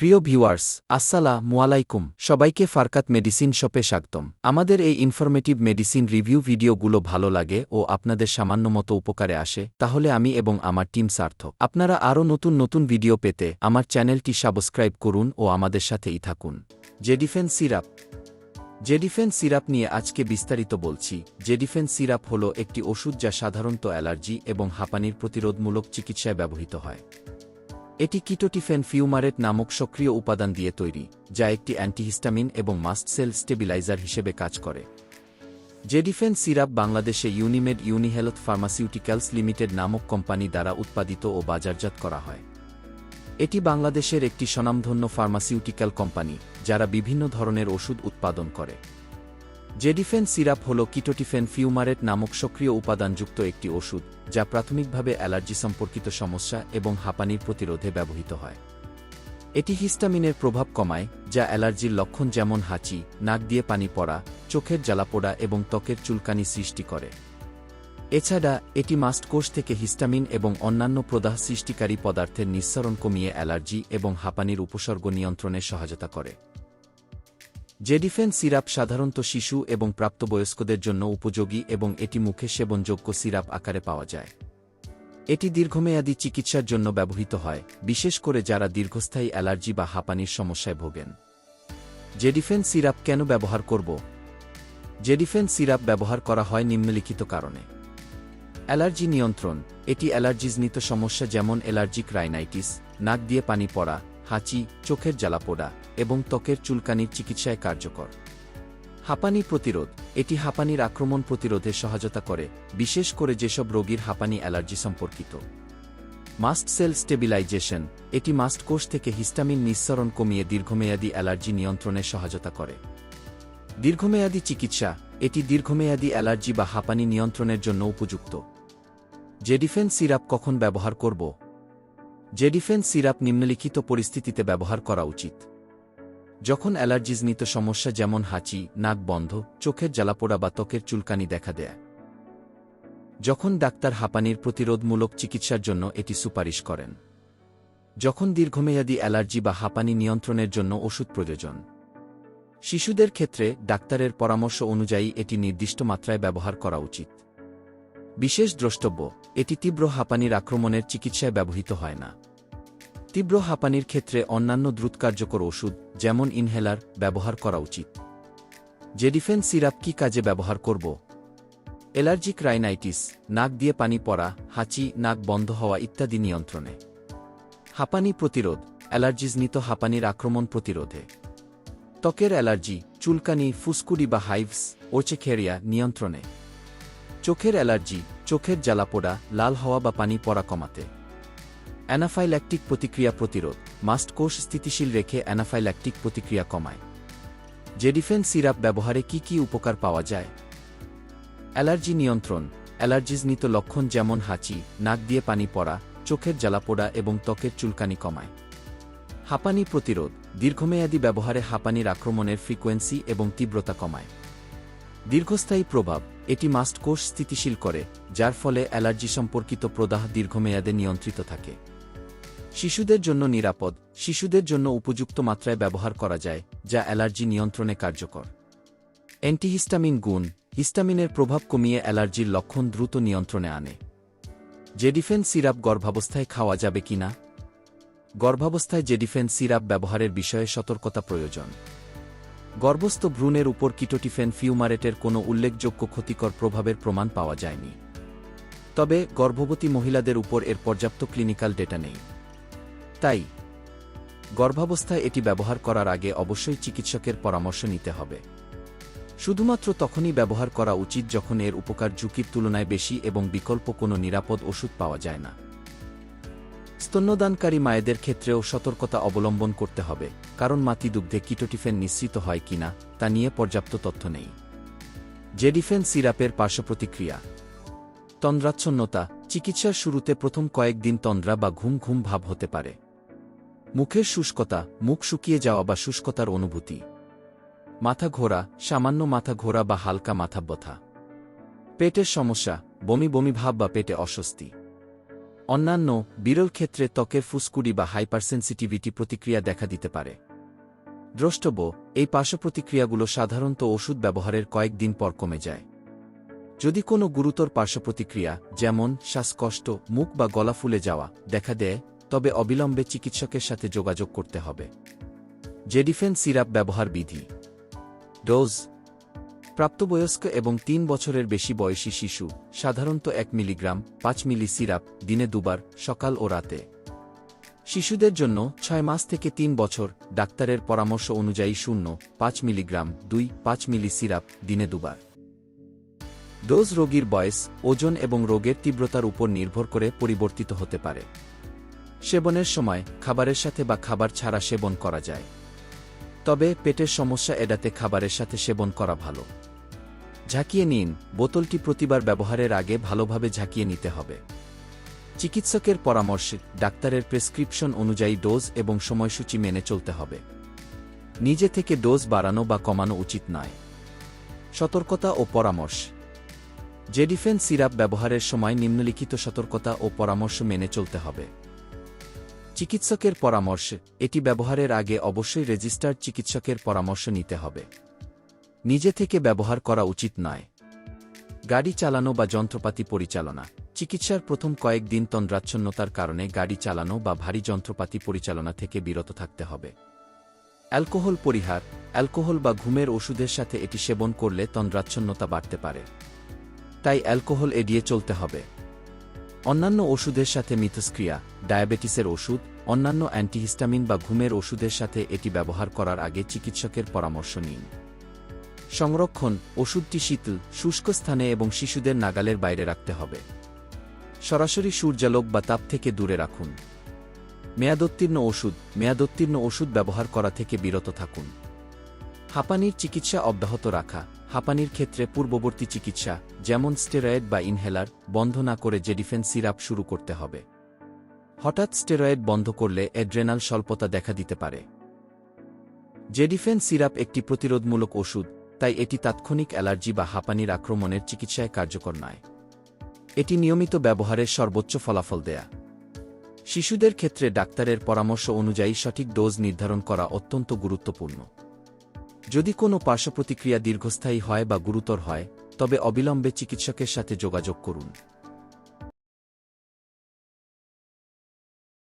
প্রিয় ভিউয়ার্স আসসালা মুয়ালাইকুম সবাইকে ফারকাত মেডিসিন শপে স্বাগতম। আমাদের এই ইনফরমেটিভ মেডিসিন রিভিউ ভিডিওগুলো ভালো লাগে ও আপনাদের সামান্য মতো উপকারে আসে, তাহলে আমি এবং আমার টিম সার্থক। আপনারা আরও নতুন নতুন ভিডিও পেতে আমার চ্যানেলটি সাবস্ক্রাইব করুন ও আমাদের সাথেই থাকুন। জেডিফেন সিরাপ জেডিফেন সিরাপ নিয়ে আজকে বিস্তারিত বলছি। জেডিফেন সিরাপ হল একটি ওষুধ যা সাধারণত অ্যালার্জি এবং হাঁপানির প্রতিরোধমূলক চিকিৎসায় ব্যবহৃত হয়। এটি কিটোটিফেন ফিউমারেট নামক সক্রিয় উপাদান দিয়ে তৈরি, যা একটি অ্যান্টিহিস্টামিন এবং মাস্ট সেল স্টেবিলাইজার হিসেবে কাজ করে। জেডিফেন সিরাপ বাংলাদেশে ইউনিমেড ইউনিহেলথ ফার্মাসিউটিক্যালস লিমিটেড নামক কোম্পানি দ্বারা উৎপাদিত ও বাজারজাত করা হয়। এটি বাংলাদেশের একটি স্বনামধন্য ফার্মাসিউটিক্যাল কোম্পানি, যারা বিভিন্ন ধরনের ওষুধ উৎপাদন করে। জেডিফেন সিরাপ হল কিটোটিফেন ফিউমারেট নামক সক্রিয় উপাদানযুক্ত একটি ওষুধ, যা প্রাথমিকভাবে অ্যালার্জি সম্পর্কিত সমস্যা এবং হাঁপানির প্রতিরোধে ব্যবহৃত হয়। এটি হিস্টামিনের প্রভাব কমায়, যা অ্যালার্জির লক্ষণ যেমন হাঁচি, নাক দিয়ে পানি পড়া, চোখের জ্বালাপোড়া এবং ত্বকের চুলকানি সৃষ্টি করে। এছাড়া, এটি মাস্টকোষ থেকে হিস্টামিন এবং অন্যান্য প্রদাহ সৃষ্টিকারী পদার্থের নিঃসরণ কমিয়ে অ্যালার্জি এবং হাঁপানির উপসর্গ নিয়ন্ত্রণে সহায়তা করে। জেডিফেন সিরাপ সাধারণত শিশু এবং প্রাপ্তবয়স্কদের জন্য উপযোগী এবং এটি মুখে সেবনযোগ্য সিরাপ আকারে পাওয়া যায়। এটি দীর্ঘমেয়াদী চিকিৎসার জন্য ব্যবহৃত হয়, বিশেষ করে যারা দীর্ঘস্থায়ী অ্যালার্জি বা হাঁপানির সমস্যায় ভোগেন। জেডিফেন সিরাপ কেন ব্যবহার করব? জেডিফেন সিরাপ ব্যবহার করা হয় নিম্নলিখিত কারণে। অ্যালার্জি নিয়ন্ত্রণ, এটি অ্যালার্জিজনিত সমস্যা যেমন অ্যালার্জিক রাইনাইটিস, নাক দিয়ে পানি পড়া হাঁচি, চোখের জ্বালাপোড়া এবং ত্বকের চুলকানির চিকিৎসায় কার্যকর। হাঁপানি প্রতিরোধ এটি হাঁপানির আক্রমণ প্রতিরোধে সহায়তা করে, বিশেষ করে যেসব রোগীর হাঁপানি অ্যালার্জি সম্পর্কিত। মাস্ট সেল স্টেবিলাইজেশন এটি মাস্ট কোষ থেকে হিস্টামিন নিঃসরণ কমিয়ে দীর্ঘমেয়াদী অ্যালার্জি নিয়ন্ত্রণে সহায়তা করে। দীর্ঘমেয়াদী চিকিৎসা এটি দীর্ঘমেয়াদী অ্যালার্জি বা হাঁপানি নিয়ন্ত্রণের জন্য উপযুক্ত। জেডিফেন সিরাপ কখন ব্যবহার করব? জেডিফেন সিরাপ নিম্নলিখিত পরিস্থিতিতে ব্যবহার করা উচিত। যখন অ্যালার্জিজনিত সমস্যা যেমন হাঁচি, নাক বন্ধ, চোখের জ্বালাপোড়া বা ত্বকের চুলকানি দেখা দেয়। যখন ডাক্তার হাঁপানির প্রতিরোধমূলক চিকিৎসার জন্য এটি সুপারিশ করেন। যখন দীর্ঘমেয়াদী অ্যালার্জি বা হাঁপানি নিয়ন্ত্রণের জন্য ওষুধ প্রয়োজন। শিশুদের ক্ষেত্রে ডাক্তারের পরামর্শ অনুযায়ী এটি নির্দিষ্ট মাত্রায় ব্যবহার করা উচিত। বিশেষ দ্রষ্টব্য, এটি তীব্র হাঁপানির আক্রমণের চিকিৎসায় ব্যবহৃত হয় না। তীব্র হাঁপানির ক্ষেত্রে অন্যান্য দ্রুত কার্যকর ওষুধ, যেমন ইনহেলার, ব্যবহার করা উচিত। জেডিফেন সিরাপ কি কাজে ব্যবহার করব? অ্যালার্জিক রাইনাইটিস, নাক দিয়ে পানি পড়া, হাঁচি, নাক বন্ধ হওয়া ইত্যাদি নিয়ন্ত্রণে। হাঁপানি প্রতিরোধ, অ্যালার্জিজনিত হাঁপানির আক্রমণ প্রতিরোধে। ত্বকের অ্যালার্জি, চুলকানি, ফুসকুডি বা হাইভস ওচেখেরিয়া নিয়ন্ত্রণে। চোখের অ্যালার্জি, চোখের জ্বালাপোড়া লাল হওয়া বা পানি পড়া কমাতে। অ্যানাফাইল্যাকটিক প্রতিক্রিয়া প্রতিরোধ, মাস্ট কোষ স্থিতিশীল রেখে অ্যানাফাইল্যাকটিক প্রতিক্রিয়া কমায়। জেডিফেন সিরাপ ব্যবহারে কি কি উপকার পাওয়া যায়? অ্যালার্জি নিয়ন্ত্রণ অ্যালার্জিজনিত লক্ষণ যেমন হাঁচি, নাক দিয়ে পানি পড়া, চোখের জ্বালাপোড়া এবং ত্বকের চুলকানি কমায়। হাঁপানি প্রতিরোধ, দীর্ঘমেয়াদী ব্যবহারে হাঁপানির আক্রমণের ফ্রিকোয়েন্সি এবং তীব্রতা কমায়। দীর্ঘস্থায়ী প্রভাব এটি মাস্ট কোষ স্থিতিশীল করে, যার ফলে অ্যালার্জি সম্পর্কিত প্রদাহ দীর্ঘমেয়াদে নিয়ন্ত্রিত থাকে। শিশুদের জন্য নিরাপদ, শিশুদের জন্য উপযুক্ত মাত্রায় ব্যবহার করা যায়, যা অ্যালার্জি নিয়ন্ত্রণে কার্যকর। অ্যান্টিহিস্টামিন গুণ, হিস্টামিনের প্রভাব কমিয়ে অ্যালার্জির লক্ষণ দ্রুত নিয়ন্ত্রণে আনে। জেডিফেন সিরাপ গর্ভাবস্থায় খাওয়া যাবে কিনা? গর্ভাবস্থায় জেডিফেন সিরাপ ব্যবহারের বিষয়ে সতর্কতা প্রয়োজন। গর্ভস্থ ভ্রূণের উপর কিটোটিফেন ফিউমারেটের কোনো উল্লেখযোগ্য ক্ষতিকর প্রভাবের প্রমাণ পাওয়া যায়নি। তবে গর্ভবতী মহিলাদের উপর এর পর্যাপ্ত ক্লিনিক্যাল ডেটা নেই। তাই, গর্ভাবস্থায় এটি ব্যবহার করার আগে অবশ্যই চিকিৎসকের পরামর্শ নিতে হবে। শুধুমাত্র তখনই ব্যবহার করা উচিত যখন এর উপকার ঝুঁকির তুলনায় বেশি এবং বিকল্প কোনো নিরাপদ ওষুধ পাওয়া যায় না। স্তন্যদানকারী মায়েদের ক্ষেত্রেও সতর্কতা অবলম্বন করতে হবে। কারণ মাতৃদুগ্ধে কিটোটিফেন নিশ্চিত হয় কিনা তা নিয়ে পর্যাপ্ত তথ্য নেই। জেডিফেন সিরাপের পার্শ্বপ্রতিক্রিয়া। তন্দ্রাচ্ছন্নতা, চিকিৎসার শুরুতে প্রথম কয়েকদিন তন্দ্রা বা ঘুম ঘুম ভাব হতে পারে। মুখের শুষ্কতা, মুখ শুকিয়ে যাওয়া বা শুষ্কতার অনুভূতি। মাথা ঘোরা, সামান্য মাথা ঘোরা বা হালকা মাথা ব্যথা। পেটের সমস্যা, বমি বমি ভাব বা পেটে অস্বস্তি। অন্যান্য, বিরল ক্ষেত্রে ত্বকের ফুসকুড়ি বা হাইপারসেন্সিটিভিটি প্রতিক্রিয়া দেখা দিতে পারে। দ্রষ্টব্য, এই পার্শ্বপ্রতিক্রিয়াগুলো সাধারণত ওষুধ ব্যবহারের কয়েকদিন পর কমে যায়। যদি কোনো গুরুতর পার্শ্বপ্রতিক্রিয়া, যেমন শ্বাসকষ্ট, মুখ বা গলা ফুলে যাওয়া, দেখা দেয়, তবে অবিলম্বে চিকিৎসকের সাথে যোগাযোগ করতে হবে। জেডিফেন সিরাপ ব্যবহার বিধি। ডোজ। প্রাপ্তবয়স্ক এবং তিন বছরের বেশি বয়সী শিশু, সাধারণত এক মিলিগ্রাম, পাঁচ মিলি সিরাপ, দিনে দুবার, সকাল ও রাতে। শিশুদের জন্য ছয় মাস থেকে তিন বছর, ডাক্তারের পরামর্শ অনুযায়ী শূন্য, পাঁচ মিলিগ্রাম, দুই, পাঁচ মিলি সিরাপ, দিনে দুবার। ডোজ রোগীর বয়স, ওজন এবং রোগের তীব্রতার উপর নির্ভর করে পরিবর্তিত হতে পারে। সেবনের সময় খাবারের সাথে বা খাবার ছাড়া সেবন করা যায়। তবে পেটের সমস্যা এড়াতে খাবারের সাথে সেবন করা ভালো। ঝাঁকিয়ে নিন, বোতলটি প্রতিবার ব্যবহারের আগে ভালোভাবে ঝাঁকিয়ে নিতে হবে। চিকিৎসকের পরামর্শে ডাক্তারের প্রেসক্রিপশন অনুযায়ী ডোজ এবং সময়সূচি মেনে চলতে হবে। নিজে থেকে ডোজ বাড়ানো বা কমানো উচিত নয়। সতর্কতা ও পরামর্শ। জেডিফেন সিরাপ ব্যবহারের সময় নিম্নলিখিত সতর্কতা ও পরামর্শ মেনে চলতে হবে। চিকিৎসকের পরামর্শ এটি ব্যবহারের আগে অবশ্যই রেজিস্টার্ড চিকিৎসকের পরামর্শ নিতে হবে। নিজে থেকে ব্যবহার করা উচিত নয়। গাড়ি চালানো বা যন্ত্রপাতি পরিচালনা। চিকিৎসার প্রথম কয়েকদিন তন্দ্রাচ্ছন্নতার কারণে গাড়ি চালানো বা ভারী যন্ত্রপাতি পরিচালনা থেকে বিরত থাকতে হবে। অ্যালকোহল পরিহার, অ্যালকোহল বা ঘুমের ওষুধের সাথে এটি সেবন করলে তন্দ্রাচ্ছন্নতা বাড়তে পারে। তাই অ্যালকোহল এড়িয়ে চলতে হবে। অন্যান্য ওষুধের সাথে মিথস্ক্রিয়া, ডায়াবেটিসের ওষুধ, অন্যান্য অ্যান্টিহিস্টামিন বা ঘুমের ওষুধের সাথে এটি ব্যবহার করার আগে চিকিৎসকের পরামর্শ নিন। সংরক্ষণ, ওষুধটি শীতল, শুষ্ক স্থানে এবং শিশুদের নাগালের বাইরে রাখতে হবে। সরাসরি সূর্যালোক বা তাপ থেকে দূরে রাখুন। মেয়াদোত্তীর্ণ ওষুধ মেয়াদোত্তীর্ণ ওষুধ ব্যবহার করা থেকে বিরত থাকুন। হাঁপানির চিকিৎসা অব্যাহত রাখা, হাঁপানির ক্ষেত্রে পূর্ববর্তী চিকিৎসা, যেমন স্টেরয়েড বা ইনহেলার, বন্ধ না করে জেডিফেন সিরাপ শুরু করতে হবে। হঠাৎ স্টেরয়েড বন্ধ করলে অ্যাড্রেনাল স্বল্পতা দেখা দিতে পারে। জেডিফেন সিরাপ একটি প্রতিরোধমূলক ওষুধ, তাই এটি তাৎক্ষণিক অ্যালার্জি বা হাঁপানির আক্রমণের চিকিৎসায় কার্যকর নয়। এটি নিয়মিত ব্যবহারের সর্বোচ্চ ফলাফল দেয়া। শিশুদের ক্ষেত্রে ডাক্তারের পরামর্শ অনুযায়ী সঠিক ডোজ নির্ধারণ করা অত্যন্ত গুরুত্বপূর্ণ। যদি কোনো পার্শ্বপ্রতিক্রিয়া দীর্ঘস্থায়ী হয় বা গুরুতর হয়, তবে অবিলম্বে চিকিৎসকের সাথে যোগাযোগ করুন।